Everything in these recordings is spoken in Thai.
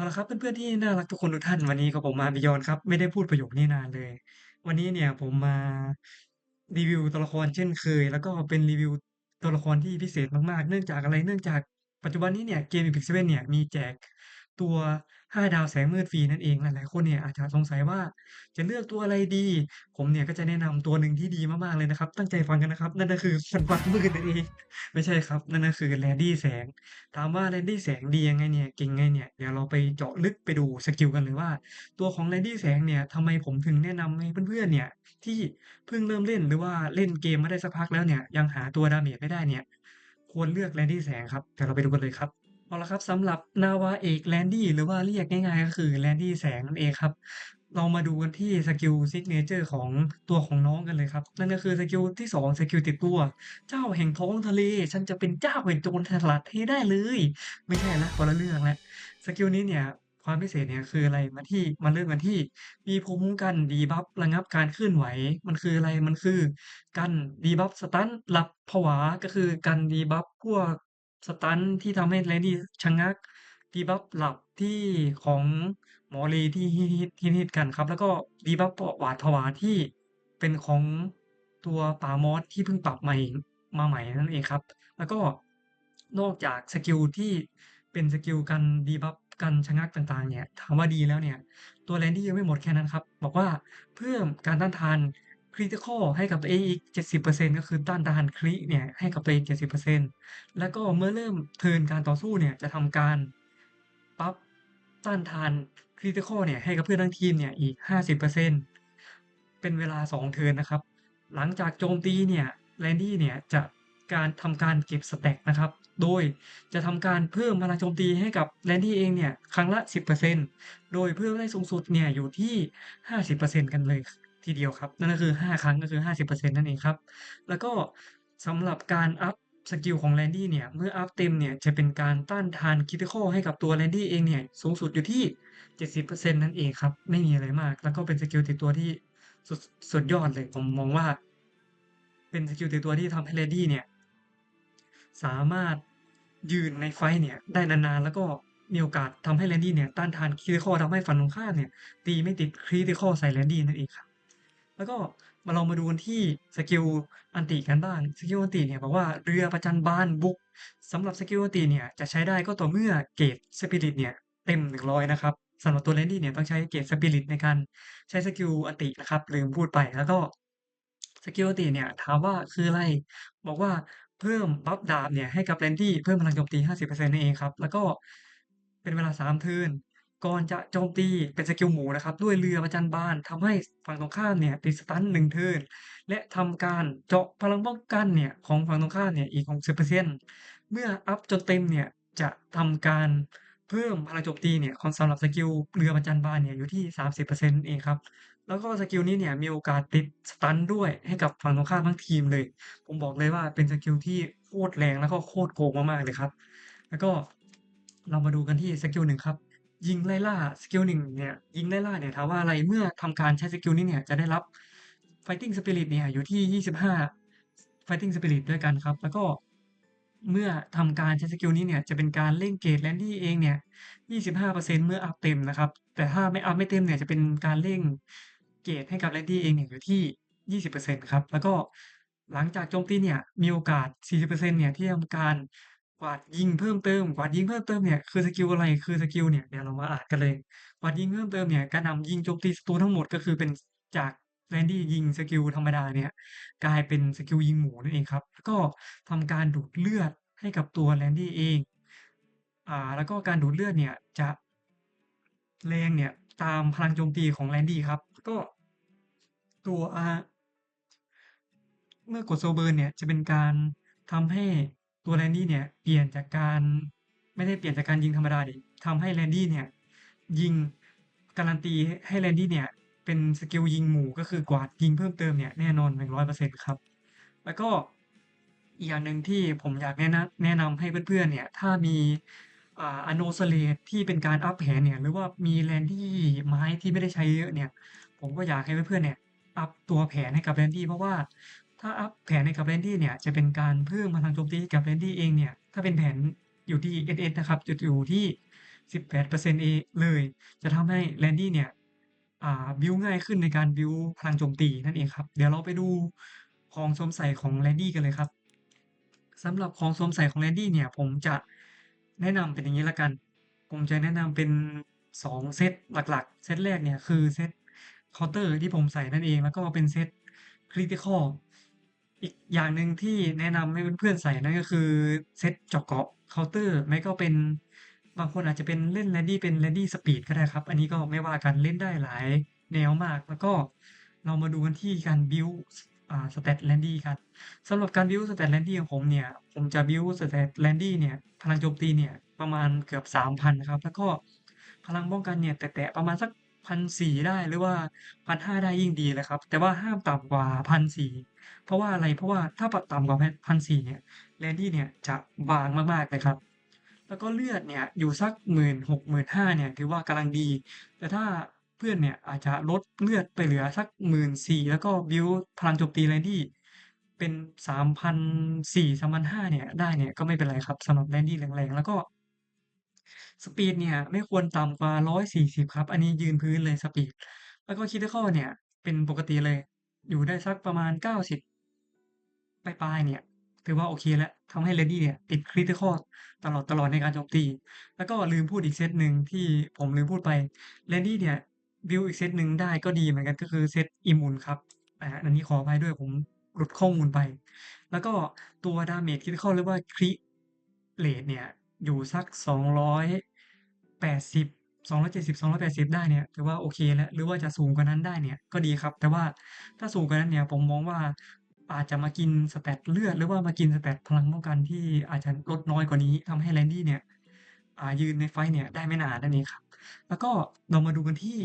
เอาละครับเพื่อนๆที่น่ารักทุกคนทุกท่านวันนี้ก็ผมมาบิยอนครับ ไม่ได้พูดประโยคนี้นานเลย วันนี้เนี่ยผมมารีวิวตัวละครเช่นเคย แล้วก็เป็นรีวิวตัวละครที่พิเศษมากๆ เนื่องจากอะไรเนื่องจากปัจจุบันนี้เนี่ยเกมอีพิกเซเว่นเนี่ยมีแจก ตัว 5 ดาวแสงมืดฟรีนั่นเอง หลายๆ คนเนี่ยอาจจะสงสัยว่าจะเลือกตัวอะไรดี ผมเนี่ยก็จะแนะนำตัวหนึ่งที่ดีมากๆเลยนะครับ ตั้งใจฟังกันนะครับ นั่นก็คือฟันฟันมืดนั่นเอง ไม่ใช่ครับ นั่นก็คือ Randy แสง ถามว่า Randy แสงดียังไงเนี่ย เก่งไงเนี่ย เดี๋ยวเราไปเจาะลึกไปดูสกิลกันเลยว่า ตัวของ Randy แสงเนี่ยทำไมผมถึงแนะนำให้เพื่อนๆ เนี่ยที่เพิ่งเริ่มเล่นหรือว่าเล่นเกมมาได้สักพักแล้วเนี่ยยังหาตัวดาเมจไม่ได้เนี่ยควรเลือก Randy แสงครับเดี๋ยวเราไปดูกันเลยครับ เอาละครับสำหรับนาวาเอก Randy หรือว่าเรียกง่ายๆ ก็คือ Randy แสงนั่นเองครับ เรามาดูกันที่สกิล Signature ของตัวของน้องกันเลยครับ นั่นก็คือสกิลที่2สกิลติดตัว เจ้าแห่งท้องทะเลฉันจะเป็นเจ้าแห่งโจรสลัดให้ได้เลย ไม่ใช่แล้วคนละเรื่องแล้วสกิลนี้เนี่ยความพิเศษเนี่ยคืออะไรมาที่มาเริ่มกันที่ มีภูมิคุ้มกัน debuff ระงับการเคลื่อนไหว มันคืออะไรมันคือ กัน debuff สตันหลับผวาก็คือกัน debuff พวก สตันที่ทำให้ Randy ชะงัก debuff หลับที่ของหมอเรย์ที่ฮิตๆฮิตๆกันครับ แล้วก็ debuff ปหวาดผวาที่เป็นของตัวป่ามอสที่เพิ่งปรับใหม่มาใหม่นั่นเองครับ แล้วก็นอกจากสกิลที่เป็นสกิลกัน debuff กันชะงักต่างๆ เนี่ยถามว่าดีแล้วเนี่ย ตัว Randy ยังไม่หมดแค่นั้นครับ บอกว่าเพิ่มการต้านทาน Critical ให้กับตัวเองอีก 70%ก็คือต้านทานคริเนี่ยให้กับตัวเอง 70%แล้วก็เมื่อเริ่มเทินการต่อสู้เนี่ยจะทำการบัฟต้านทาน Critical เนี่ยให้กับเพื่อนทั้งทีมเนี่ยอีก 50%เป็นเวลา 2 เทินนะครับ หลังจากโจมตีเนี่ย Randy เนี่ยจะการทำการเก็บสแต็กนะครับ โดยจะทำการเพิ่มพลังโจมตีให้กับ Randy เองเนี่ยครั้งละ 10%โดยเพิ่มได้สูงสุดเนี่ยอยู่ที่ 50%กันเลย ทีเดียวครับ นั่นก็คือ 5 ครั้งก็คือ 50%นั่นเองครับ แล้วก็สำหรับการอัปสกิลของ Randy เนี่ย เมื่ออัปเต็มเนี่ย จะเป็นการต้านทาน Critical ให้กับตัว Randy เองเนี่ย สูงสุดอยู่ที่ 70%นั่นเองครับ ไม่มีอะไรมาก แล้วก็เป็นสกิลติดตัวที่สุดสุดยอดเลย ผมมองว่า เป็นสกิลติดตัวที่ทำให้ Randy เนี่ย สามารถยืนในไฟเนี่ย ได้นานๆ แล้วก็มีโอกาสทำให้ Randy เนี่ย ต้านทาน Critical ทำให้ฝั่งตรงข้ามเนี่ย ตีไม่ติด Critical ใส่ Randy นั่นเองครับ แล้วก็มาลองมาดูกันที่สกิลอัลติกันบ้าง สกิลอัลติเนี่ยบอกว่าเรือประจันบานบุกสำหรับสกิลอัลติเนี่ยจะใช้ได้ก็ต่อเมื่อเกรด Spirit เนี่ยเต็ม 100 นะครับสำหรับตัว Randy เนี่ยต้องใช้เกรด Spirit ในการใช้สกิลอัลตินะครับลืมพูดไปแล้วก็สกิลอัลติเนี่ยถามว่าคืออะไร บอกว่าเพิ่มบัฟดาบเนี่ยให้กับ Randy เพิ่มพลังโจมตี 50%นั่นเองครับแล้วก็เป็นเวลา 3 เทิร์น ก่อนจะโจมตีเป็นสกิลหมูนะครับ ด้วยเรือประจันบานทำให้ฝั่งตรงข้ามเนี่ยติดสตัน1เทิร์นและทำการเจาะพลังป้องกันเนี่ยของฝั่งตรงข้ามเนี่ยอีก60%เซ็นต์เมื่ออัปจนเต็มเนี่ยจะทำการเพิ่มพลังโจมตีเนี่ยของสำหรับสกิลเรือประจันบานเนี่ยอยู่ที่30%นั่นเองครับแล้วก็สกิลนี้เนี่ยมีโอกาสติดสตันด้วยให้กับฝั่งตรงข้ามทั้งทีมเลย ผมบอกเลยว่าเป็นสกิลที่โคตรแรงแล้วก็โคตรโกงมากๆเลยครับ แล้วก็เรามาดูกันที่สกิล1ครับ ยิงไล่ล่าสกิล1เนี่ยยิงไล่ล่าเนี่ยถามว่าอะไรเมื่อทำการใช้สกิลนี้เนี่ยจะได้รับ Fighting Spirit เนี่ยอยู่ที่ 25 Fighting Spirit ด้วยกันครับ แล้วก็เมื่อทำการใช้สกิลนี้เนี่ยจะเป็นการเร่งเกรด Randy เองเนี่ย 25%เมื่ออัปเต็มนะครับ แต่ถ้าไม่อัปไม่เต็มเนี่ยจะเป็นการเร่งเกรดให้กับ Randy เองเนี่ยอยู่ที่ 20%ครับ แล้วก็หลังจากโจมตีเนี่ยมีโอกาส 40%เนี่ยที่ทำการ กวาดยิงเพิ่มเติมกวาดยิงเพิ่มเติมเนี่ยคือสกิลอะไรคือสกิลเนี่ยเดี๋ยวเรามาอ่านกันเลยกวาดยิงเพิ่มเติมเนี่ยกระหน่ำยิงโจมตีศัตรูทั้งหมดก็คือเป็นจาก Randy ยิงสกิลธรรมดาเนี่ยกลายเป็นสกิลยิงหมูนั่นเองครับแล้วก็ทำการดูดเลือดให้กับตัว Randy เองอ่าแล้วก็การดูดเลือดเนี่ยจะแรงเนี่ยตามพลังโจมตีของ Randy ครับก็ตัวอ่าเมื่อกด Slow Burn เนี่ยจะเป็นการทำให้ ตัว Randy เนี่ยเปลี่ยนจากการไม่ได้เปลี่ยนจากการยิงธรรมดาดิทำให้ Randy เนี่ยยิงการันตีให้ Randy เนี่ยเป็นสกิลยิงหมู่ก็คือกวาดยิงเพิ่มเติมเนี่ยแน่นอน100%ครับ แล้วก็อีกอย่างหนึ่งที่ผมอยากแนะนำแนะนำให้เพื่อนๆเนี่ยถ้ามีอ่า Arno Slate ที่เป็นการอัปแผนเนี่ยหรือว่ามี Randy ไม้ที่ไม่ได้ใช้เยอะเนี่ยผมก็อยากให้เพื่อนๆเนี่ยอัปตัวแผนให้กับ Randy เพราะว่า ถ้าอัปแผนให้กับ Randy เนี่ยจะเป็นการเพิ่มพลังโจมตีกับ Randy เองเนี่ยถ้าเป็นแผนอยู่ที่ SS นะครับจะอยู่ที่ 18%เองเลย จะทำให้แลนดี้เนี่ยอ่าบิลด์ง่ายขึ้นในการบิลด์พลังโจมตีนั่นเองครับ เดี๋ยวเราไปดูของสวมใส่ของแลนดี้กันเลยครับสำหรับของสวมใส่ของแลนดี้เนี่ยผมจะแนะนำเป็นอย่างงี้ล้วกัน ผมจะแนะนำเป็น 2 เซตหลักๆ เซตแรกเนี่ยคือเซตเคาน์เตอร์ที่ผมใส่นั่นเอง แล้วก็เป็นเซต Critical อี อีกอย่างหนึ่งที่แนะนำให้เพื่อนๆใส่นั่นก็คือเซตเจาะเกาะเคาน์เตอร์ ไม่ก็เป็นบางคนอาจจะเป็นเล่นแลนดี้เป็นแลนดี้สปีดก็ได้ครับ อันนี้ก็ไม่ว่ากันเล่นได้หลายแนวมาก แล้วก็เรามาดูกันที่การบิลสอ่า stat แลนดี้กันสำหรับการบิลด์ stat แลนดี้ของผมเนี่ย ผมจะบิลด์ stat แลนดี้เนี่ย พลังโจมตีเนี่ย ประมาณเกือบ 3,000 นะครับ แล้วก็พลังป้องกันเนี่ย แตะๆประมาณสัก 1,400 ได้หรือว่า 1,500 ได้ยิ่งดีเลยครับ แต่ว่าห้ามต่ำกว่า 1,400 เพราะว่าอะไร เพราะว่าถ้าปรับต่ำกว่าพัน1,400 เนี่ยแลนดี้เนี่ยจะบางมากๆเลยครับ แล้วก็เลือดเนี่ยอยู่สัก 16,000 15,000เนี่ยถือว่ากำลังดี แต่ถ้าเพื่อนเนี่ยอาจจะลดเลือดไปเหลือสัก 14,000 แล้วก็บิลพลังโจมตีแลนดี้เป็น 3,400 3,500 เนี่ยได้เนี่ยก็ไม่เป็นไรครับสำหรับแลนดี้แรงๆ แล้วก็ สปีดเนี่ยไม่ควรต่ำกว่า 140 ครับ อันนี้ยืนพื้นเลยสปีด แล้วก็ Critical เนี่ย เป็นปกติเลย อยู่ได้สักประมาณ 90ปลายๆเนี่ย ถือว่าโอเคแล้วทำให้แลนดี้เนี่ย ติด Critical ตลอดๆในการโจมตี แล้วก็ลืมพูดอีกเซตหนึ่งที่ผมลืมพูดไปแลนดี้เนี่ยบิลอีกเซตหนึ่งได้ก็ดีเหมือนกันก็คือเซต Immune ครับอ่าอันนี้ขออภัยด้วยผมหลุดข้อมูลไป แล้วก็ตัว Damage Critical หรือว่า Crit Rate เนี่ย อยู่สัก280 270 280ได้เนี่ยถือว่าโอเคแล้วหรือว่าจะสูงกว่านั้นได้เนี่ยก็ดีครับ แต่ว่าถ้าสูงกว่านั้นเนี่ยผมมองว่าอาจจะมากิน stat เลือด หรือว่ามากิน stat พลังป้องกันที่อาจจะลดน้อยกว่านี้ทำให้แลนดี้เนี่ยยืนในไฟต์เนี่ยได้ไม่นานนั่นเองครับ แล้วก็เรามาดูกันที่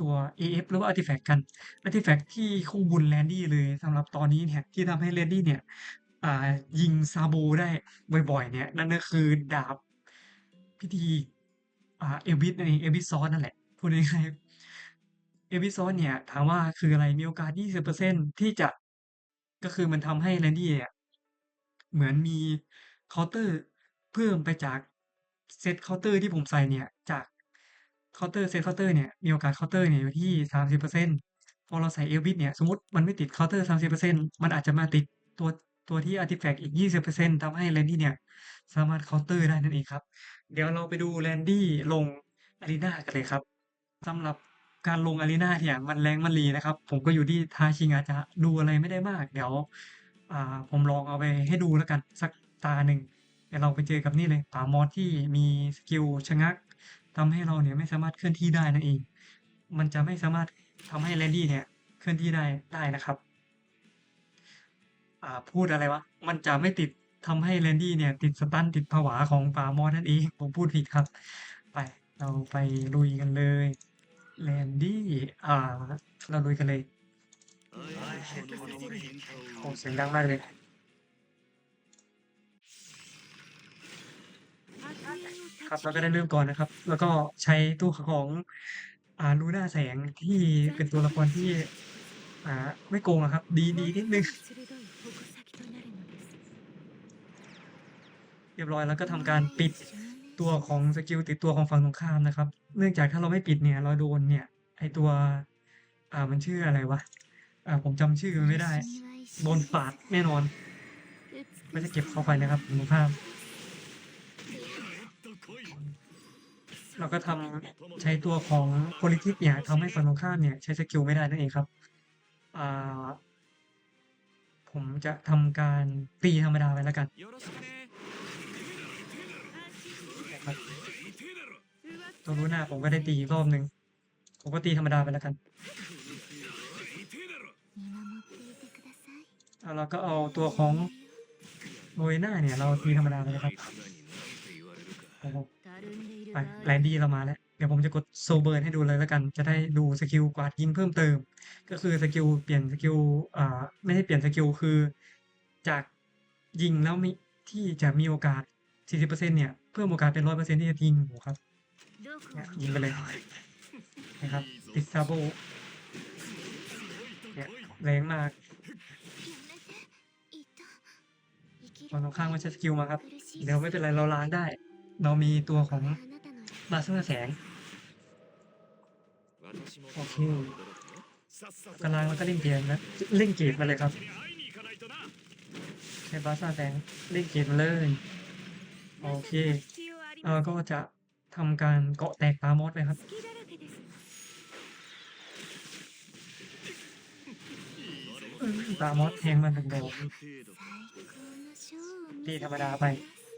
ตัว AF หรือว่าอาร์ติแฟกต์กันอาร์ติแฟกต์ที่คู่บุญแลนดี้เลยสำหรับตอนนี้เนี่ยที่ทำให้แลนดี้เนี่ย อ่า ยิงซาโบได้บ่อยๆ เนี่ย นั่นก็คือดาบพิธี อ่า Elvis นั่นเอง Elvis Sword นั่นแหละ พูดง่ายๆ Elvis Sword เนี่ย ถามว่าคืออะไรมีโอกาส 20%ที่จะก็คือมันทำให้แลนดี้เหมือนมีเคาน์เตอร์เพิ่มไปจากเซตเคาน์เตอร์ที่ผมใส่เนี่ย จากเคาน์เตอร์เซตเคาน์เตอร์เนี่ย มีโอกาสเคาน์เตอร์เนี่ยอยู่ที่30%พอเราใส่ Elvis เนี่ย สมมติมันไม่ติดเคาน์เตอร์30%มันอาจจะมาติดตัว ตัวที่อาร์ติแฟกต์อีก 20%ทำให้แลนดี้เนี่ย สามารถเคาน์เตอร์ได้นั่นเองครับ เดี๋ยวเราไปดูแลนดี้ลง Arena กันเลยครับสำหรับการลง Arena เนี่ยมันแรงมันรีนะครับ ผมก็อยู่ที่ท้าชิงอาจจะดูอะไรไม่ได้มาก เดี๋ยวอ่าผมลองเอาไปให้ดูแล้วกันสักตาหนึ่งเดี๋ยวเราไปเจอกับนี่เลยป่ามอสที่มีสกิลชะงักทำให้เราเนี่ยไม่สามารถเคลื่อนที่ได้นั่นเอง มันจะไม่สามารถทำให้แลนดี้เนี่ยเคลื่อนที่ได้ได้นะครับ อ่า พูดอะไรวะ มันจะไม่ติดทำให้แลนดี้เนี่ย ติด stun ติดผวาของป่ามอสนั่นเอง ผมพูดผิดครับ ไป เราไปลุยกันเลยแลนดี้ อ่า เราลุยกันเลยโอ้เสียงดังมากเลยครับเราก็ได้เริ่มก่อนนะครับ แล้วก็ใช้ตู้ของอ่าลูน่าแสงที่เป็นตัวละครที่ อ่า ไม่โกงอะครับ ดีดีนิดนึง รียบร้อยแล้วก็ทำการปิดตัวของสกิลติดตัวของฝั่งตรงข้ามนะครับ เนื่องจากถ้าเราไม่ปิดเนี่ย เราโดนเนี่ย ไอตัว อ่ามันชื่ออะไรวะอ่าผมจำชื่อไม่ได้ โดนปาดแน่นอนก็จะเก็บเข้าไปนะครับฝั่งตรงข้ามเราก็ทำใช้ตัวของ Politics เนี่ยทำให้ฝั่งตรงข้ามเนี่ย ใช้สกิลไม่ได้นั่นเองครับอ่าผมจะทำการตีธรรมดาไปแล้วกัน ตัวลูน่าผมก็ได้ตีอีกรอบหนึ่งผมก็ตีธรรมดาไปแล้วกันแล้วเราก็เอาตัวของโรยหน่าเนี่ย เราตีธรรมดาไปเลยครับไปแลนดี้เรามาแล้ว เดี๋ยวผมจะกด Soul Burn ให้ดูเลยแล้วกัน จะได้ดูสกิลกวาดยิงเพิ่มเติม ก็คือสกิลเปลี่ยนสกิลอ่าไม่ใช่เปลี่ยนสกิลคือ จากยิงแล้วมีที่จะมีโอกาส 40%เนี่ยเพิ่มโอกาสเป็น 100%ที่จะยิงโหครับเนี่ยยิงไปเลยนะครับติด Sabo เนี่ยแรงมากฝั่งตรงข้างมก็ใช้สกิลมาครับ เดี๋ยวไม่เป็นไรเราล้างได้ เรามีตัวของบาซ่าแสงโอเคกำลังแล้วก็เล่นเกมแล้วเล่นเกมมาเลยครับใช้บาซ่าแสงเล่นเกมมาเลย โอเคเออก็จะทำการเกาะแตกปามอสไปครับปามอสแทงมันถึงโดนตีธรรมดาไป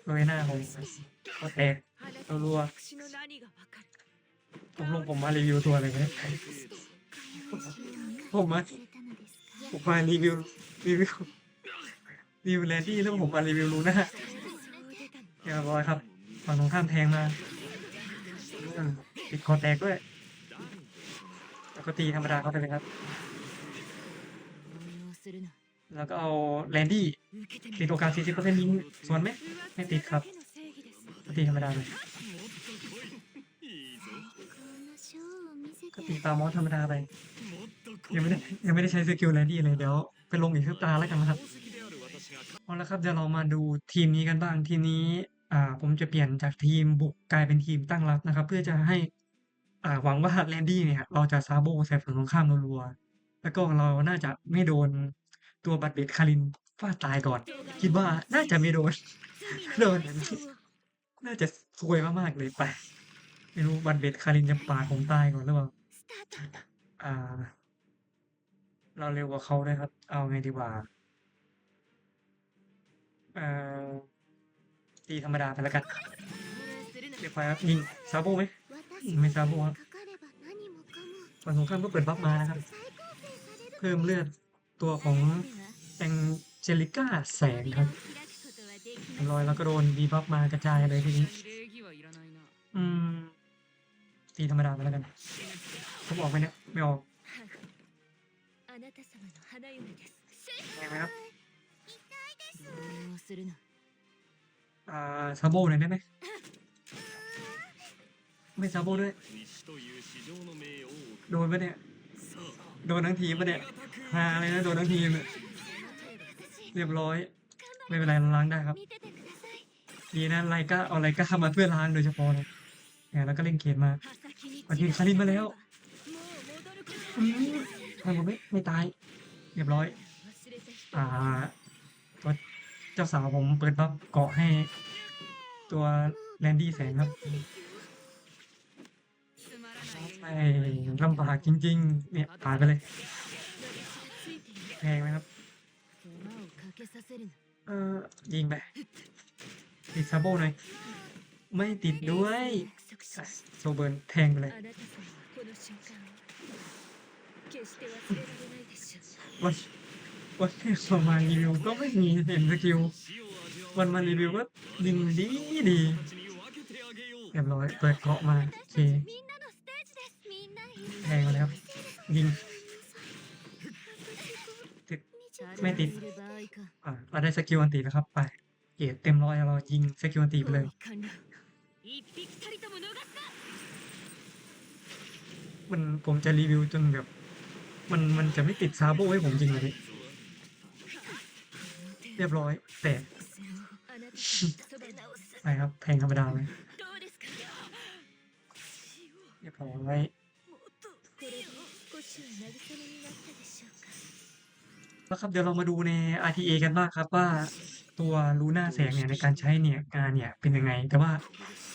โรยหน้าผมเกาะแตกรัวๆตกลงผมมารีวิวตัวอะไรเนี่ยผมมาผมมารีวิวรีวิวรีวิวแลนดี้แล้วผมมารีวิวลูน่า เรียบร้อยครับฝั่งตรงข้ามแทงมาติดคอแตกด้วยแล้วก็ตีธรรมดาเข้าไปเลยครับ แล้วก็เอาแลนดี้ติดโอกาส 40%ยิงสวนไหมไม่ติดครับก็ตีธรรมดาเลยก็ตีตามอสธรรมดาไปยังไม่ได้ยังไม่ได้ใช้สกิลแลนดี้เลยเดี๋ยวไปลงอีกสักตาแล้วกันนะครับเอาละครับเดี๋ยวเรามาดูทีมนี้กันบ้างทีมนี้ อ่า ผมจะเปลี่ยนจากทีมบุกกลายเป็นทีมตั้งรับนะครับ เพื่อจะให้ อ่า หวังว่าแลนดี้เนี่ย เราจะซาโบใส่ฝั่งตรงข้ามรัวๆแล้วก็เราน่าจะไม่โดนตัวบัตเบดคารินฟาดตายก่อน คิดว่าน่าจะไม่โดนโดนน่าจะซวยมากๆเลยไปไม่รู้บัตเบดคารินจะปาดผมตายก่อนหรือเปล่าอ่า เราเร็วกว่าเขาด้วยครับ เอาไงดีกว่าเอ่อ ตีธรรมดาไปแล้วกันเรียบร้อยครับยิงซาโบไหมไม่ทราบว่าฝั่งตรงข้ามก็เปิดบัฟมานะครับ เพิ่มเลือดตัวของแองเจลิก้าแสงครับเรียบร้อยแล้วก็โดนดีบัฟมากระจายเลยทีนี้ อืม ตีธรรมดาไปแล้วกันผมออกไปเนี่ยไม่ออกไงไหมครับ อ่าซาโบหน่อยได้ไหมไม่ซาโบด้วย โดนปะเนี่ย โดนทั้งทีมปะเนี่ยฮาเลยนะโดนทั้งทีมเนี่ยเรียบร้อย ไม่เป็นไรล้างได้ครับ ดีนะไลก้าเอาไลก้ามาเพื่อล้างโดยเฉพาะเลยเนี่ยแล้วก็เล่นเกมมาวันนี้คารินมาแล้วทำไมไม่ไม่ตาย เรียบร้อย อ่า เจ้าสาวผมเปิดบัฟเกาะให้ตัวแลนดี้แสงครับไอ้ลำบากจริง ๆ เนี่ยผ่านไปเลยแพงไหมครับ เออยิงไปติดซาโบหน่อย ไม่ติดด้วยโซเบิร์นแทงไปเลยวัน วันที่เรามารีวิวก็ไม่มีเห็นสกิลวันมารีวิวก็ยิงดีดีเรียบร้อยเปิดเกาะมาโอเคแทงแล้วยิงติดไม่ติดอ่าเราได้สกิลอันตีแล้วครับ ไปเกรดเต็มร้อยเรายิงสกิลอันตีไปเลยมันผมจะรีวิวจนแบบ มันมันจะไม่ติดซาโบให้ผมจริงเลยที รียบร้อยแต่ไปครับแทงธรรมดาไหมเรียบร้อยแล้วครับเดี๋ยวเรามาดูใน RTA กันบ้างครับว่าตัวลูน่าแสงเนี่ยในการใช้เนี่ยงานเนี่ยเป็นยังไง แต่ว่า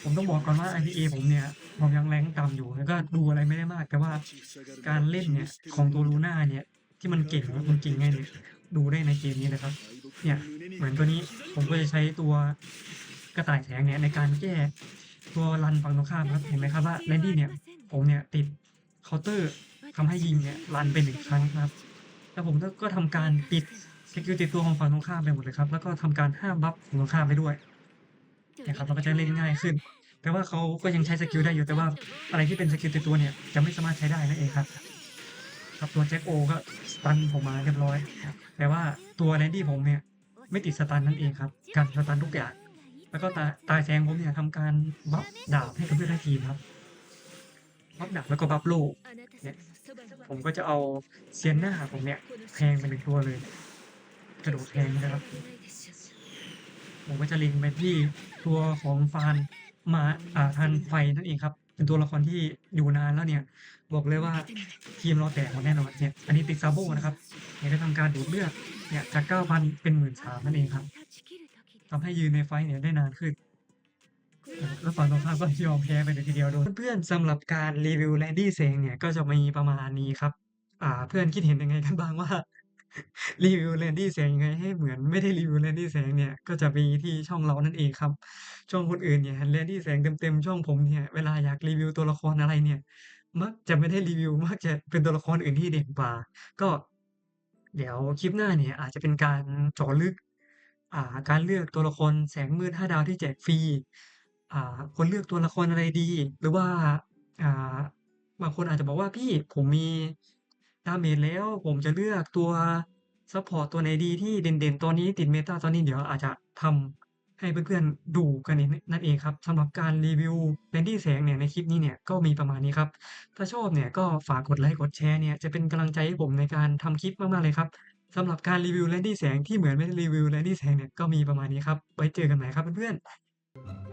ผมต้องบอกก่อนว่า RTA ผมเนี่ยผมยังแรงต่ำอยู่แล้วก็ดูอะไรไม่ได้มาก แต่ว่าการเล่นเนี่ยของตัวลูน่าเนี่ย ที่มันเก่งมันเก่งไงเนี่ยดูได้ในเกมนี้นะครับ เนี่ยเหมือนตัวนี้ผมก็จะใช้ตัวกระต่ายแสงเนี่ยในการแก้ตัวรันฝั่งตรงข้ามครับเห็นไหมครับว่าแลนดี้เนี่ยผมเนี่ยติดเคาน์เตอร์ทำให้ยิงเนี่ยรันเป็นหนึ่งครั้งครับ แล้วผมก็ทำการปิดสกิลติดตัวของฝั่งตรงข้ามไปหมดเลยครับ แล้วก็ทำการห้ามบัฟฝั่งตรงข้ามไปด้วยนะครับเราก็จะเล่นง่ายขึ้น แต่ว่าเขาก็ยังใช้สกิลได้อยู่แต่ว่าอะไรที่เป็นสกิลติดตัวเนี่ยจะไม่สามารถใช้ได้นั่นเองครับ ครับตัวแจ็คโอก็สตันผมมาเรียบร้อย แต่ว่าตัวแลนดี้ผมเนี่ยไม่ติดสตันนั่นเองครับ การสตันทุกอย่าง แล้วก็ตาตายแซงผมเนี่ยทำการบัฟดาบให้กับเพื่อนในทีมครับบัฟดาบแล้วก็บัฟโลเนี่ยผมก็จะเอาเซียนหน้าผมเนี่ยแทงไปหนึ่งตัวเลย กระโดดแทงนะครับ ผมก็จะลิงไปที่ตัวของฟานมาอ่าทานไฟนั่นเองครับ เป็นตัวละครที่อยู่นานแล้วเนี่ย บอกเลยว่าทีมเราแตกหมดแน่นอนเนี่ยอันนี้ติด Sabo นะครับเนี่ยก็ทำการดูดเลือดเนี่ยจาก9,000เป็น13,000นั่นเองครับทำให้ยืนในไฟเนี่ยได้นานขึ้นแล้วฝั่งตรงข้ามก็ยอมแพ้ไปเลยทีเดียวโดนเพื่อนๆสำหรับการรีวิวแลนดี้แสงเนี่ยก็จะมีประมาณนี้ครับ อ่าเพื่อนคิดเห็นยังไงกันบ้างว่า รีวิวแลนดี้แสงยังไงให้เหมือนไม่ได้รีวิวแลนดี้แสงเนี่ย ก็จะมีที่ช่องเรานั่นเองครับ ช่องคนอื่นเนี่ยแลนดี้แสงเต็มๆช่องผมเนี่ย เวลาอยากรีวิวตัวละครอะไรเนี่ย มักจะไม่ได้รีวิวมักจะเป็นตัวละครอื่นที่เด่นกว่า ก็ เดี๋ยวคลิปหน้าเนี่ย อาจจะเป็นการเจาะลึก อ่า การเลือกตัวละครแสงมืด5ดาวที่แจกฟรีอ่าควรเลือกตัวละครอะไรดี หรือว่าอ่าบางคนอาจจะบอกว่า"พี่ผมมี ดาเมจแล้วผมจะเลือกตัวซัปพอร์ตตัวไหนดีที่เด่นๆ ตอนนี้ติด Meta ตอนนี้"เดี๋ยวอาจจะทำให้เพื่อนๆดูกันนั่นเองครับสำหรับการรีวิวแลนดี้แสงเนี่ยในคลิปนี้เนี่ยก็มีประมาณนี้ครับ ถ้าชอบเนี่ยก็ฝากกดไลค์กดแชร์เนี่ยจะเป็นกำลังใจให้ผมในการทำคลิปมากๆเลยครับสำหรับการรีวิวแลนดี้แสงที่เหมือนไม่รีวิวแลนดี้แสงเนี่ยก็มีประมาณนี้ครับไว้เจอกันใหม่ครับเพื่อนๆ